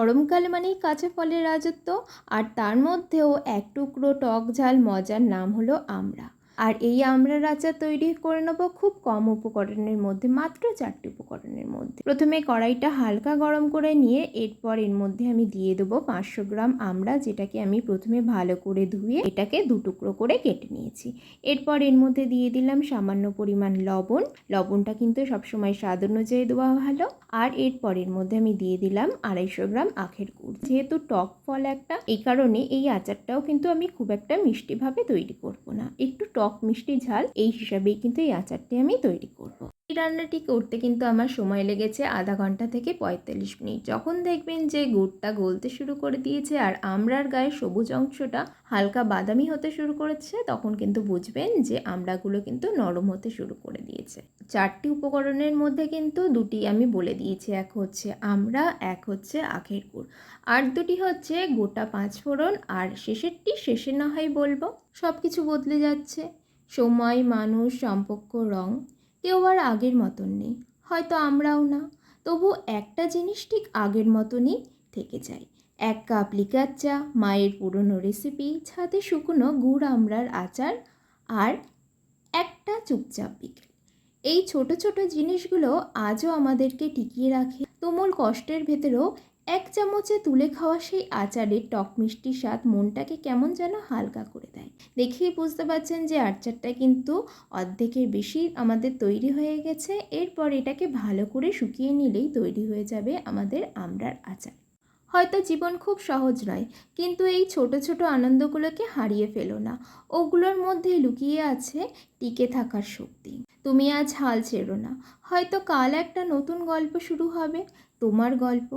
গরমকাল মানেই কাঁচা ফলের রাজত্ব, আর তার মধ্যেও এক টুকরো টক ঝাল মজার নাম হলো আমড়া। আর এই আমড়ার আচার তৈরি করে নেব খুব কম উপকরণের মধ্যে, মাত্র চারটি উপকরণের মধ্যে। প্রথমে কড়াইটা হালকা গরম করে নিয়ে, এরপর এর মধ্যে আমি দিয়ে দেবো পাঁচশো গ্রাম আমড়া যেটাকে আমি প্রথমে ভালো করে ধুয়ে এটাকে দু টুকরো করে কেটে নিয়েছি। এরপর এর মধ্যে দিয়ে দিলাম সামান্য পরিমাণ লবণ। লবণটা কিন্তু সবসময় স্বাদ অনুযায়ী দেওয়া ভালো। আর এরপর এর মধ্যে আমি দিয়ে দিলাম আড়াইশো গ্রাম আখের গুড়। যেহেতু টক ফল একটা, এই কারণে এই আচারটাও কিন্তু আমি খুব একটা মিষ্টিভাবে তৈরি করব না। একটু টক মিষ্টি ঝাল, এই হিসাবেই কিন্তু এই আচারটি আমি তৈরি করব। এই রান্নাটি করতে কিন্তু আমার সময় লেগেছে আধা ঘণ্টা থেকে পঁয়তাল্লিশ মিনিট। যখন দেখবেন যে গুড়টা গলতে শুরু করে দিয়েছে আর আমড়ার গায়ে সবুজ অংশটা হালকা বাদামি হতে শুরু করেছে, তখন কিন্তু বুঝবেন যে আমড়াগুলো কিন্তু নরম হতে শুরু করে দিয়েছে। চারটি উপকরণের মধ্যে কিন্তু দুটি আমি বলে দিয়েছি, এক হচ্ছে আমড়া, এক হচ্ছে আখের গুড়। আর দুটি হচ্ছে গোটা পাঁচ ফোড়ন আর শেষেরটি শেষে না হয় বলব। সব কিছু বদলে যাচ্ছে। সময়, মানুষ, সম্পর্ক, রং কেউ আর আগের মতন নেই। হয়তো আমরাও না, তবু একটা জিনিস ঠিক আগের মতনই থেকে যায়। এক কাপ লিকার চা, মায়ের পুরনো রেসিপি ছাদে শুকনো গুড় আমড়ার আচার আর একটা চুপচাপ বিকেল। এই ছোট ছোট জিনিসগুলো আজও আমাদেরকে টিকিয়ে রাখে। তুমুল কষ্টের ভেতরেও এক চামচে তুলে খাওয়া সেই আচারের টক মিষ্টি স্বাদ মনটাকে কেমন যেন হালকা করে দেয়। দেখেই বুঝতে পারছেন যে আচারটা কিন্তু অর্ধেকের বেশি আমাদের তৈরি হয়ে গেছে। এরপর এটাকে ভালো করে শুকিয়ে নিলেই তৈরি হয়ে যাবে আমাদের আমরার আচার। হয়তো জীবন খুব সহজ নয়, কিন্তু এই ছোট ছোট আনন্দগুলোকে হারিয়ে ফেলো না। ওগুলোর মধ্যে লুকিয়ে আছে টিকে থাকার শক্তি। তুমি আজ হাল ছেড়ো না। হয়তো কাল একটা নতুন গল্প শুরু হবে। তোমার গল্প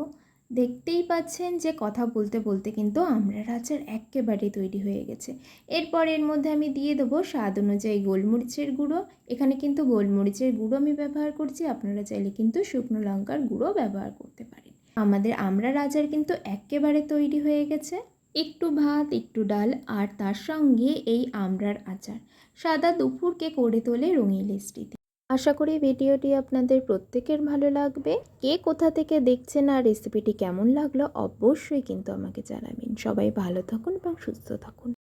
দেখতেই পাচ্ছেন যে কথা বলতে বলতে কিন্তু আমড়ার আচার একেবারে তৈরি হয়ে গেছে। এরপর এর মধ্যে আমি দিয়ে দেবো স্বাদ অনুযায়ী গোলমরিচের গুঁড়ো। এখানে কিন্তু গোলমরিচের গুঁড়ো আমি ব্যবহার করছি, আপনারা চাইলে কিন্তু শুকনো লঙ্কার গুঁড়ো ব্যবহার করতে পারেন। আমাদের আমড়ার আচার কিন্তু একেবারে তৈরি হয়ে গেছে। একটু ভাত, একটু ডাল আর তার সঙ্গে এই আমড়ার আচার। সাদা দুপুরকে করে তোলে রঙিন স্মৃতি আশা করি ভিডিওটি আপনাদের প্রত্যেকের ভালো লাগবে। কে কোথা থেকে দেখছেন আর রেসিপিটি কেমন লাগল অবশ্যই কিন্তু আমাকে জানাবেন। সবাই ভালো থাকুন এবং সুস্থ থাকুন।